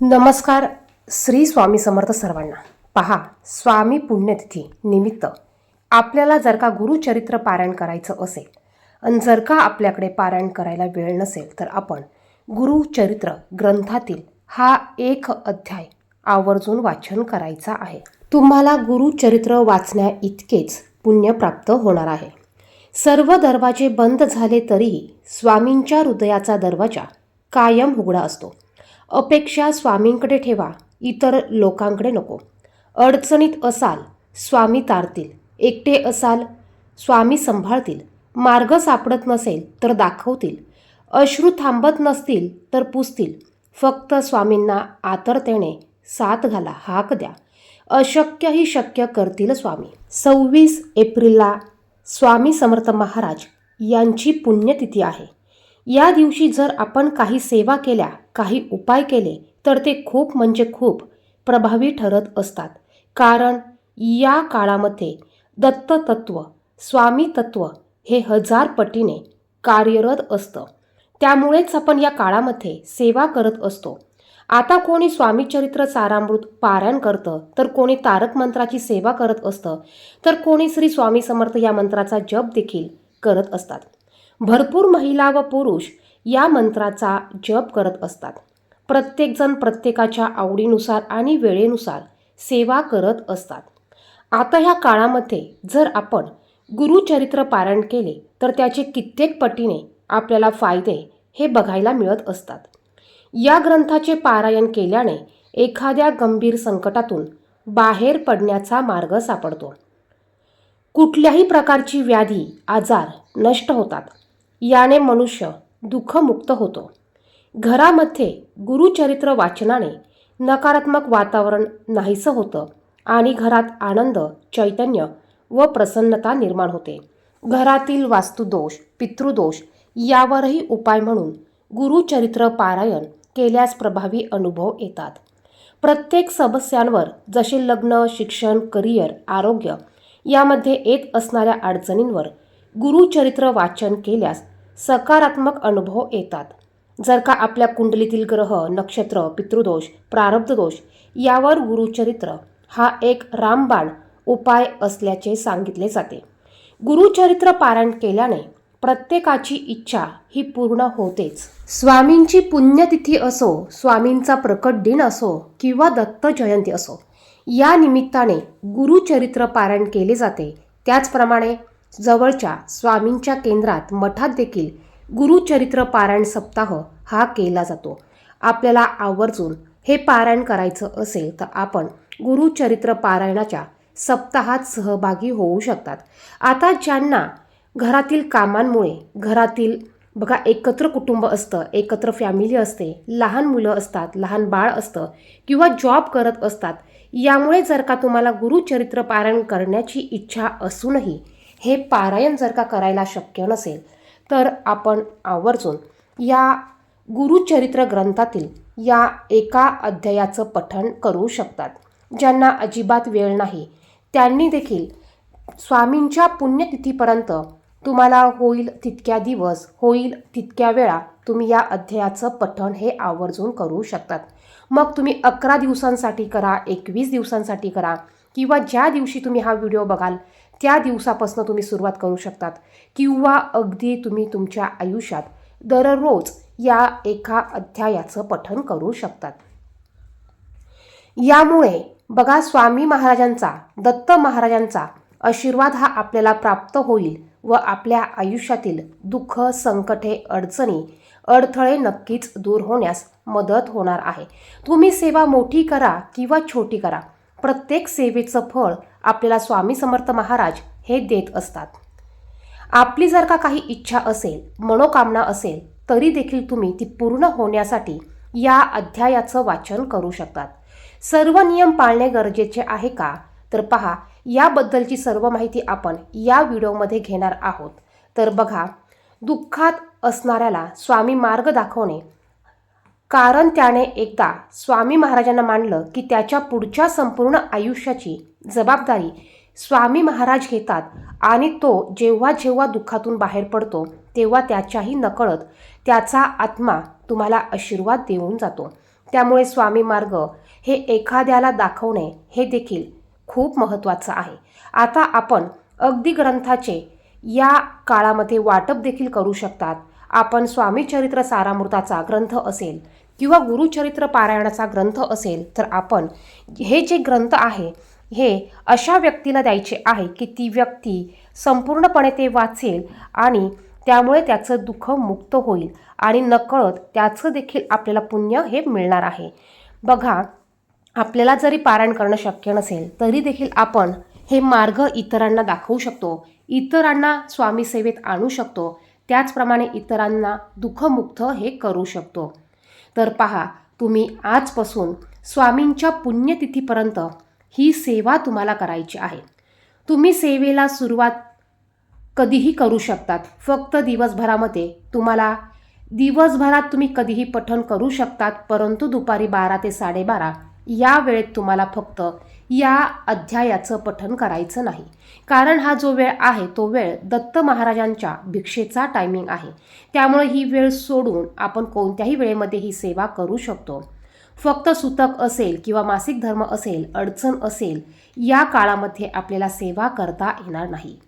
नमस्कार श्री स्वामी समर्थ सर्वांना. पहा स्वामी पुण्यतिथी निमित्त आपल्याला जर का गुरुचरित्र पारायण करायचं असेल आणि जर का आपल्याकडे पारायण करायला वेळ नसेल तर आपण गुरुचरित्र ग्रंथातील हा एक अध्याय आवर्जून वाचन करायचा आहे. तुम्हाला गुरुचरित्र वाचण्या इतकेच पुण्य प्राप्त होणार आहे. सर्व दरवाजे बंद झाले तरीही स्वामींच्या हृदयाचा दरवाजा कायम उघडा असतो. अपेक्षा स्वामींकडे ठेवा इतर लोकांकडे नको. अडचणीत असाल स्वामी तारतील. एकटे असाल स्वामी संभाळतील. मार्ग सापडत नसेल तर दाखवतील. अश्रू थांबत नसतील तर पुसतील. फक्त स्वामींना आतरतेने साथ घाला हाक द्या. अशक्यही शक्य करतील स्वामी. सव्वीस एप्रिलला स्वामी समर्थ महाराज यांची पुण्यतिथी आहे. या दिवशी जर आपण काही सेवा केल्या काही उपाय केले तर ते खूप म्हणजे खूप प्रभावी ठरत असतात. कारण या काळामध्ये दत्त तत्व स्वामी तत्व हे हजार पटीने कार्यरत असतं. त्यामुळेच आपण या काळामध्ये सेवा करत असतो. आता कोणी स्वामीचरित्र सारामृत पारायण करतं तर कोणी तारक मंत्राची सेवा करत असतं तर कोणी श्री स्वामी समर्थ या मंत्राचा जप देखील करत असतात. भरपूर महिला व पुरुष या मंत्राचा जप करत असतात. प्रत्येकजण प्रत्येकाच्या आवडीनुसार आणि वेळेनुसार सेवा करत असतात. आता ह्या काळामध्ये जर आपण गुरुचरित्र पारायण केले तर त्याचे कित्येक पटीने आपल्याला फायदे हे बघायला मिळत असतात. या ग्रंथाचे पारायण केल्याने एखाद्या गंभीर संकटातून बाहेर पडण्याचा मार्ग सापडतो. कुठल्याही प्रकारची व्याधी आजार नष्ट होतात. याने मनुष्य दुःखमुक्त होतो. घरामध्ये गुरुचरित्र वाचनाने नकारात्मक वातावरण नाहीसं होतं आणि घरात आनंद चैतन्य व प्रसन्नता निर्माण होते. घरातील वास्तुदोष पितृदोष यावरही उपाय म्हणून गुरुचरित्र पारायण केल्यास प्रभावी अनुभव येतात. प्रत्येक समस्यांवर जसे लग्न शिक्षण करिअर आरोग्य यामध्ये येत असणाऱ्या अडचणींवर गुरुचरित्र वाचन केल्यास सकारात्मक अनुभव येतात. जर का आपल्या कुंडलीतील ग्रह नक्षत्र पितृदोष प्रारब्ध दोष यावर गुरुचरित्र हा एक रामबाण उपाय असल्याचे सांगितले जाते. गुरुचरित्र पारायण केल्याने प्रत्येकाची इच्छा ही पूर्ण होतेच. स्वामींची पुण्यतिथी असो स्वामींचा प्रकट दिन असो किंवा दत्त जयंती असो या निमित्ताने गुरुचरित्र पारायण केले जाते. त्याचप्रमाणे जवळच्या स्वामींच्या केंद्रात मठात देखील गुरुचरित्र पारायण सप्ताह हा केला जातो. आपल्याला आवर्जून हे पारायण करायचं असेल तर आपण गुरुचरित्र पारायणाच्या सप्ताहात सहभागी होऊ शकतात. आता ज्यांना घरातील कामांमुळे घरातील बघा एकत्र कुटुंब असतं एकत्र फॅमिली असते लहान मुलं असतात लहान बाळ असतं किंवा जॉब करत असतात यामुळे जर का तुम्हाला गुरुचरित्र पारायण करण्याची इच्छा असूनही हे पारायण जर का करायला शक्य नसेल तर आपण आवर्जून या गुरुचरित्र ग्रंथातील या एका अध्यायाचं पठण करू शकतात. ज्यांना अजिबात वेळ नाही त्यांनी देखील स्वामींच्या पुण्यतिथीपर्यंत तुम्हाला होईल तितक्या दिवस होईल तितक्या वेळा तुम्ही या अध्यायाचं पठण हे आवर्जून करू शकतात. मग तुम्ही अकरा दिवसांसाठी करा एकवीस दिवसांसाठी करा किंवा ज्या दिवशी तुम्ही हा व्हिडिओ बघाल त्या दिवसापासून तुम्ही सुरुवात करू शकतात. किंवा अगदी तुम्ही तुमच्या आयुष्यात दररोज या एका अध्यायाचं पठण करू शकतात. यामुळे बघा स्वामी महाराजांचा दत्त महाराजांचा आशीर्वाद हा आपल्याला प्राप्त होईल व आपल्या आयुष्यातील दुःख संकटे अडचणी अडथळे नक्कीच दूर होण्यास मदत होणार आहे. तुम्ही सेवा मोठी करा किंवा छोटी करा. प्रत्येक सेवेचं फळ आपल्याला स्वामी समर्थ महाराज हे देत असतात. आपली जर का काही इच्छा असेल मनोकामना असेल तरी देखील तुम्ही ती पूर्ण होण्यासाठी या अध्यायाचं वाचन करू शकतात. सर्व नियम पाळणे गरजेचे आहे का? तर पहा याबद्दलची सर्व माहिती आपण या व्हिडिओमध्ये घेणार आहोत. तर बघा दुःखात असणाऱ्याला स्वामी मार्ग दाखवणे कारण त्याने एकदा स्वामी महाराजांना मानलं की त्याच्या पुढच्या संपूर्ण आयुष्याची जबाबदारी स्वामी महाराज घेतात आणि तो जेव्हा जेव्हा दुःखातून बाहेर पडतो तेव्हा त्याच्याही नकळत त्याचा आत्मा तुम्हाला आशीर्वाद देऊन जातो. त्यामुळे स्वामी मार्ग हे एखाद्याला दाखवणे हे देखील खूप महत्त्वाचं आहे. आता आपण अगदी ग्रंथाचे या काळामध्ये वाटप देखील करू शकतात. आपण स्वामीचरित्र सारामृताचा ग्रंथ असेल किंवा गुरुचरित्र पारायणाचा ग्रंथ असेल तर आपण हे जे ग्रंथ आहे हे अशा व्यक्तीला द्यायचे आहे की ती व्यक्ती संपूर्णपणे ते वाचेल आणि त्यामुळे त्याचं दुःख मुक्त होईल आणि नकळत त्याचं देखील आपल्याला पुण्य हे मिळणार आहे. बघा आपल्याला जरी पारायण करणं शक्य नसेल तरी देखील आपण हे मार्ग इतरांना दाखवू शकतो. इतरांना स्वामी सेवेत आणू शकतो. त्याचप्रमाणे इतरांना दुःखमुक्त हे करू शकतो. तर पहा तुम्ही आजपासून स्वामींच्या पुण्यतिथीपर्यंत ही सेवा तुम्हाला करायची आहे. तुम्ही सेवेला सुरुवात कधीही करू शकतात. फक्त दिवसभरामध्ये तुम्हाला दिवसभरात तुम्ही कधीही पठण करू शकतात परंतु दुपारी बारा ते साडेबारा या वेळेत तुम्हाला फक्त या अध्यायाचं पठन करायचं नाही. कारण हा जो वेळ आहे तो वेळ दत्त महाराजांच्या भिक्षेचा टायमिंग आहे. त्यामुळे ही वेळ सोडून आपण कोणत्याही वेळेमध्ये ही सेवा करू शकतो. फक्त सुतक असेल किंवा मासिक धर्म असेल अडचण असेल या काळामध्ये आपल्याला सेवा करता येणार नाही.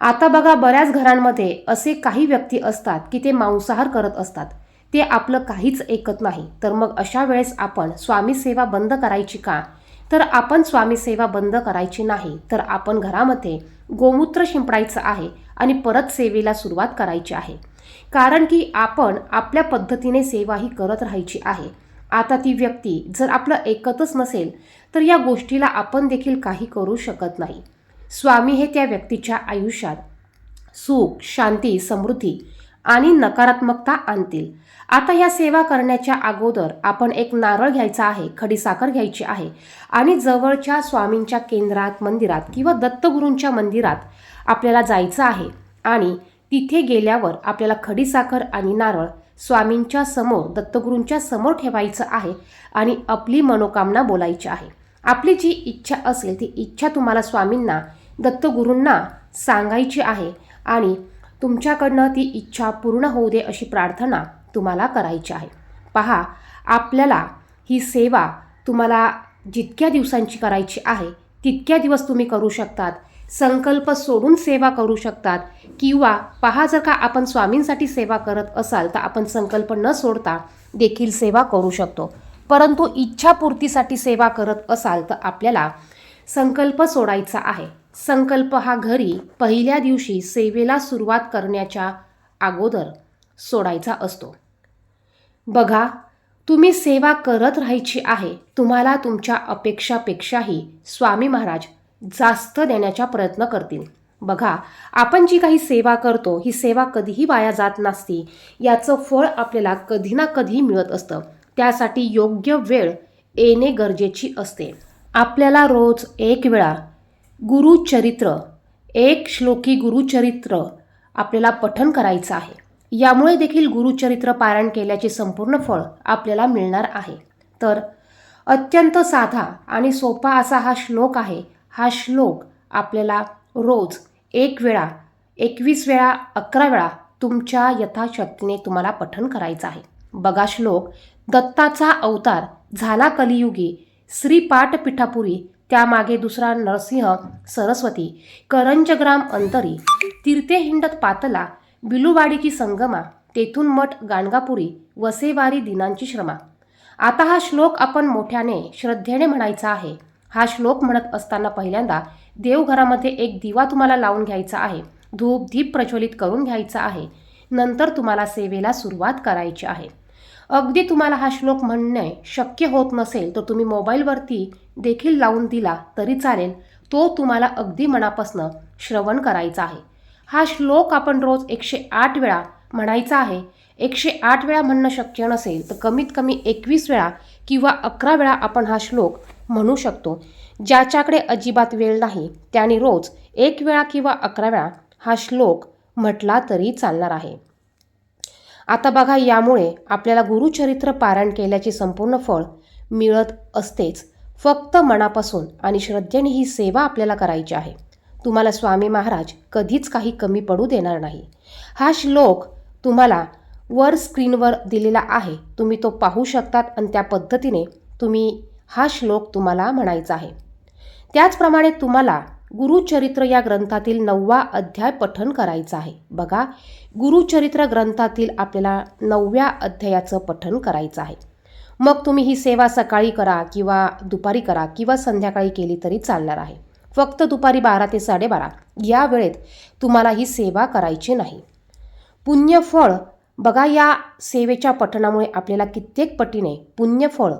आता बघा बऱ्याच घरांमध्ये असे काही व्यक्ती असतात की ते मांसाहार करत असतात. ते आपलं काहीच ऐकत नाही. तर मग अशा वेळेस आपण स्वामी सेवा बंद करायची का? तर आपण स्वामीसेवा बंद करायची नाही तर आपण घरामध्ये गोमूत्र शिंपडायचं आहे आणि परत सेवेला सुरुवात करायची आहे. कारण की आपण आपल्या पद्धतीने सेवा ही करत राहायची आहे. आता ती व्यक्ती जर आपलं ऐकतच नसेल तर या गोष्टीला आपण देखील काही करू शकत नाही. स्वामी हे त्या व्यक्तीच्या आयुष्यात सुख शांती समृद्धी आणि नकारात्मकता आणतील. आता ह्या सेवा करण्याच्या अगोदर आपण एक नारळ घ्यायचा आहे खडीसाखर घ्यायची आहे आणि जवळच्या स्वामींच्या केंद्रात मंदिरात किंवा दत्तगुरूंच्या मंदिरात आपल्याला जायचं आहे आणि तिथे गेल्यावर आपल्याला खडीसाखर आणि नारळ स्वामींच्या समोर दत्तगुरूंच्या समोर ठेवायचं आहे आणि आपली मनोकामना बोलायची आहे. आपली जी इच्छा असेल ती इच्छा तुम्हाला स्वामींना दत्तगुरूंना सांगायची आहे आणि तुमच्याकडनं ती इच्छा पूर्ण होऊ दे अशी प्रार्थना तुम्हाला करायची आहे. पहा आपल्याला ही सेवा तुम्हाला जितक्या दिवसांची करायची आहे तितक्या दिवस तुम्ही करू शकतात. संकल्प सोडून सेवा करू शकतात. किंवा पहा जर का आपण स्वामींसाठी सेवा करत असाल तर आपण संकल्प न सोडता देखील सेवा करू शकतो. परंतु इच्छापूर्तीसाठी सेवा करत असाल तर आपल्याला संकल्प सोडायचा आहे. संकल्प हा घरी पहिल्या दिवशी सेवेला सुरुवात करण्याच्या अगोदर सोडायचा असतो. बघा तुम्ही सेवा करत राहायची आहे तुम्हाला तुमच्या अपेक्षापेक्षाही स्वामी महाराज जास्त देण्याचा प्रयत्न करतील. बघा आपण जी काही सेवा करतो ही सेवा कधीही वाया जात नसती. याचं फळ आपल्याला कधी ना कधी मिळत असतं. त्यासाठी योग्य वेळ येणे गरजेची असते. आपल्याला रोज एक वेळा गुरुचरित्र एक श्लोकी गुरुचरित्र आपल्याला पठन करायचं आहे. यामुळे देखील गुरुचरित्र पारायण केल्याचे संपूर्ण फळ आपल्याला मिळणार आहे. तर अत्यंत साधा आणि सोपा असा हा श्लोक आहे. हा श्लोक आपल्याला रोज एक वेळा एकवीस वेळा अकरा वेळा तुमच्या यथाशक्तीने तुम्हाला पठन करायचं आहे. बघा श्लोक दत्ताचा अवतार झाला कलियुगी श्रीपाठ पिठापुरी त्यामागे दुसरा नरसिंह सरस्वती करंजग्राम अंतरी तीर्थे हिंडत पातला बिलुवाडीची संगमा तेथून मठ गाणगापुरी वसेवारी दिनांची श्रमा. आता हा श्लोक आपण मोठ्याने श्रद्धेने म्हणायचा आहे. हा श्लोक म्हणत असताना पहिल्यांदा देवघरामध्ये एक दिवा तुम्हाला लावून घ्यायचा आहे. धूप दीप प्रज्वलित करून घ्यायचा आहे. नंतर तुम्हाला सेवेला सुरुवात करायची आहे. अगदी तुम्हाला हा श्लोक म्हणणे शक्य होत नसेल तर तुम्ही मोबाईलवरती देखील लावून दिला तरी चालेल. तो तुम्हाला अगदी मनापासनं श्रवण करायचा आहे. हा श्लोक आपण रोज एकशे आठ वेळा म्हणायचा आहे. एकशे आठ वेळा म्हणणं शक्य नसेल तर कमीत कमी एकवीस वेळा किंवा अकरा वेळा आपण हा श्लोक म्हणू शकतो. ज्याच्याकडे अजिबात वेळ नाही त्याने रोज एक वेळा किंवा अकरा वेळा हा श्लोक म्हटला तरी चालणार आहे. आता बघा यामुळे आपल्याला गुरुचरित्र पारायण केल्याचे संपूर्ण फळ मिळत असतेच. फक्त मनापासून आणि श्रद्धेने ही सेवा आपल्याला करायची आहे. तुम्हाला स्वामी महाराज कधीच काही कमी पडू देणार नाही. हा श्लोक तुम्हाला वर स्क्रीनवर दिलेला आहे. तुम्ही तो पाहू शकतात आणि त्या पद्धतीने तुम्ही हा श्लोक तुम्हाला म्हणायचा आहे. त्याचप्रमाणे तुम्हाला गुरुचरित्र या ग्रंथातील नववा अध्याय पठन करायचा आहे. बघा गुरुचरित्र ग्रंथातील आपल्याला नवव्या अध्यायाचं पठन करायचं आहे. मग तुम्ही ही सेवा सकाळी करा किंवा दुपारी करा किंवा संध्याकाळी केली तरी चालणार आहे. फक्त दुपारी बारा ते साडेबारा. या वेळेत तुम्हाला ही सेवा करायची नाही. पुण्यफळ बघा या सेवेच्या पठणामुळे आपल्याला कित्येक पटीने पुण्यफळ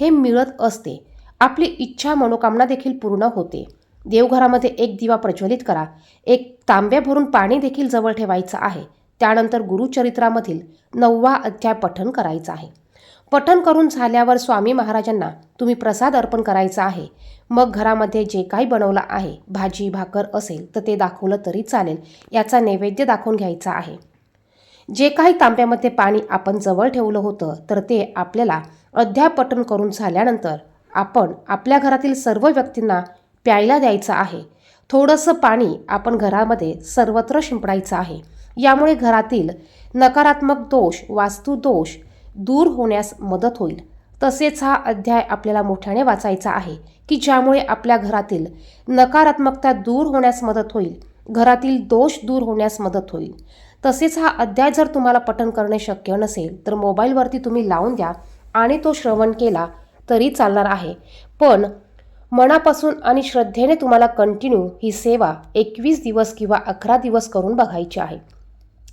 हे मिळत असते. आपली इच्छा मनोकामना देखील पूर्ण होते. देवघरामध्ये एक दिवा प्रज्वलित करा. एक तांब्या भरून पाणी देखील जवळ ठेवायचं आहे. त्यानंतर गुरुचरित्रामधील नववा अध्याय पठन करायचा आहे. पठन करून झाल्यावर स्वामी महाराजांना तुम्ही प्रसाद अर्पण करायचा आहे. मग घरामध्ये जे काही बनवलं आहे भाजी भाकर असेल तर ते दाखवलं तरी चालेल. याचा नैवेद्य दाखवून घ्यायचा आहे. जे काही तांब्यामध्ये पाणी आपण जवळ ठेवलं होतं तर ते आपल्याला अध्यापटन करून झाल्यानंतर आपण आपल्या घरातील सर्व व्यक्तींना प्यायला द्यायचं आहे. थोडंसं पाणी आपण घरामध्ये सर्वत्र शिंपडायचं आहे. यामुळे घरातील नकारात्मक दोष वास्तुदोष दूर होण्यास मदत होईल. तसेच हा अध्याय आपल्याला मोठ्याने वाचायचा आहे की ज्यामुळे आपल्या घरातील नकारात्मकता दूर होण्यास मदत होईल घरातील दोष दूर होण्यास मदत होईल. तसेच हा अध्याय जर तुम्हाला पठन करणे शक्य नसेल तर मोबाईलवरती तुम्ही लावून द्या आणि तो श्रवण केला तरी चालणार आहे. पण मनापासून आणि श्रद्धेने तुम्हाला कंटिन्यू ही सेवा एकवीस दिवस किंवा अकरा दिवस करून बघायची आहे.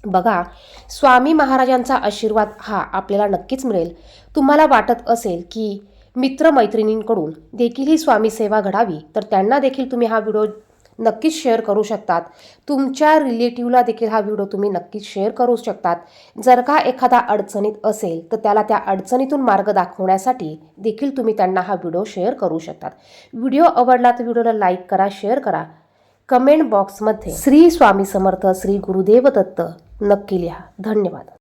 बघा स्वामी महाराजांचा आशीर्वाद हा आपल्याला नक्कीच मिळेल. तुम्हाला वाटत असेल की मित्रमैत्रिणींकडून देखील ही स्वामी सेवा घडावी तर त्यांना देखील तुम्ही हा व्हिडिओ नक्कीच शेअर करू शकतात. तुमच्या रिलेटिव्हला देखील हा व्हिडिओ तुम्ही नक्कीच शेअर करू शकतात. जर का एखादा अडचणीत असेल तर त्याला त्या अडचणीतून मार्ग दाखवण्यासाठी देखील तुम्ही त्यांना हा व्हिडिओ शेअर करू शकतात. व्हिडिओ आवडला तर व्हिडिओला लाईक करा शेअर करा. कमेंट बॉक्समध्ये श्री स्वामी समर्थ श्री गुरुदेव दत्त नक्की लिहा. धन्यवाद.